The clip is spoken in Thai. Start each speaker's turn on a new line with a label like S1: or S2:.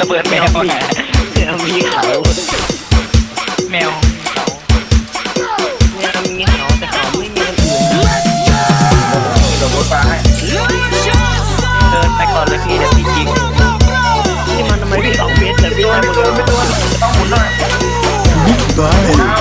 S1: ระเบิดแมว
S2: แมวมีเขา
S1: แมวเขา
S2: แมวมีเขาแต่เขาไม่มีคนอื่น
S3: โดนรถฟ้าให้
S1: เดินไปก่อนเลยพี่เดี๋ยวพี่ยิง
S2: นี่มันทำไมพี่สองเมตรแต่พี่ได้หมดเลย
S3: ต้องหมุนหน่อยา